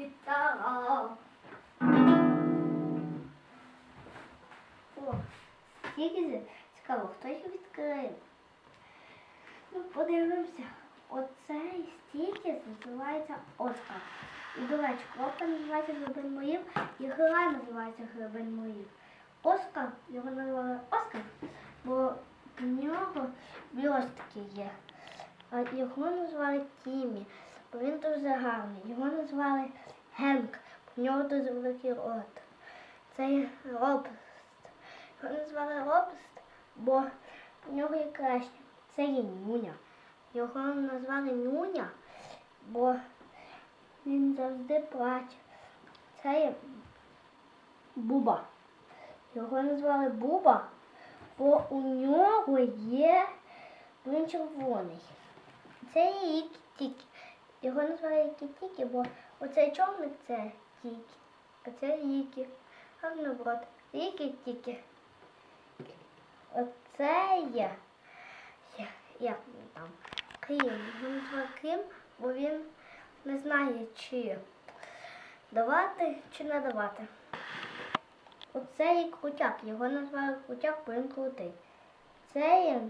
гітара. О, скільки цікаво, хто їх відкриє? Ну, подивимося. Оцей стікер називається Оскар. І, до речі, кропка називається Грибин Моїв, і гра називається Грибин Моїв. Оскар, його називали Оскар, бо в нього блістки є. А його назвали Тімі, бо він дуже гарний. Його назвали Генк, бо в нього дуже великий рот. Це Робст. Його назвали Робст, бо в нього є краще. Це є Нюня. Його назвали Нюня, бо він завжди плаче. Це є Буба. Його назвали Буба, бо у нього є він червоний. Це є Ікі-Тікі. Його назвали Ікі-Тікі, бо оцей човник це Тікі, а це Ікі. А наоборот, Ікі-Тікі. Оце є. Як він там? Крим. Його назвали Крим, бо він не знає, чи давати, чи не давати. Оце є крутяк. Його назвали крутяк, бо він крутий. Це є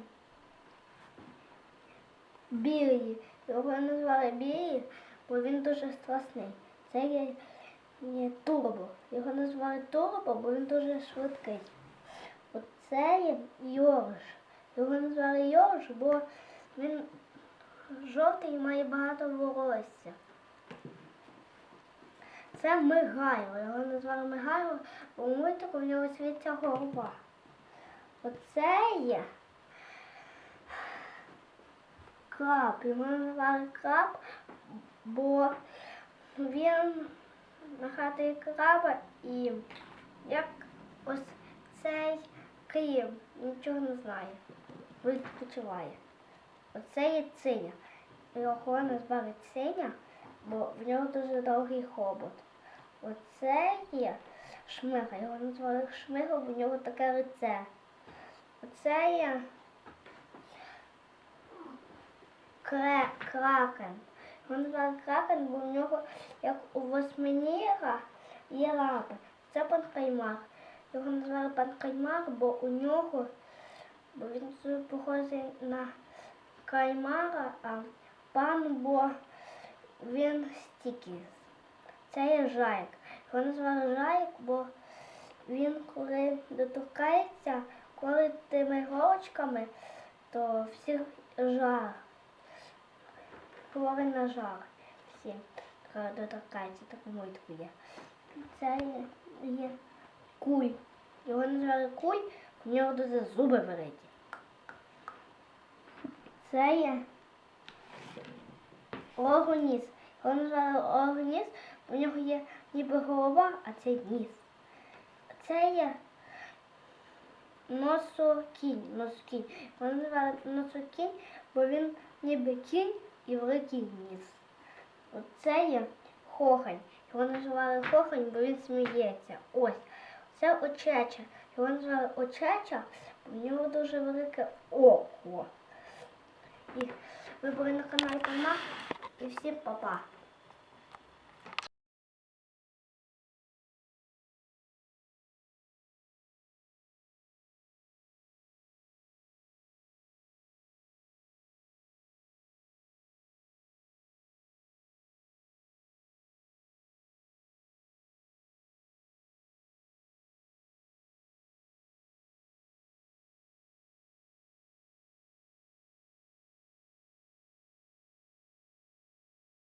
білий. Його назвали білий, бо він дуже страшний. Це є, є турбо. Його назвали турбо, бо він дуже швидкий. Оце є йорш. Його назвали йорш, бо він жовтий і має багато волосся. Це Мигайло. Його назвали Мигайло, бо у мультику в нього світиться голова. Оце є краб. Його назвали краб, бо він нахатує краба і як ось цей Київ нічого не знає. Відпочиває. Оце є циня. Його назвали циня, бо в нього дуже довгий хобот. Оце є шмига. Його назвали шмига, бо в нього таке лице. Оце є кракен. Його назвали кракен, бо в нього, як у восьминіга, є лапи. Це панкаймак. Його назвали панкаймак, бо у нього, бо він похожий на каймара, а пан, бо він стікіс. Це є жайк. Його назвали жайк, бо він, коли доторкається, коли тими голочками, то всіх жар. Хворий на жар. Всі доторкається, так мультику є. Це є, куль. Його назвали куль, в нього дуже зуби великі. Це є Органіс. Його назвали органіс, у нього є ніби голова, а це ніс. Це є носокінь. носокінь. Його називали носокінь, бо він ніби кінь і великий ніс. Оце є хохань. Його називали хохань, бо він сміється. Ось. Це очеча. Його називали очеча, бо в нього дуже велике око. І ви були на каналі Канал і всім па-па.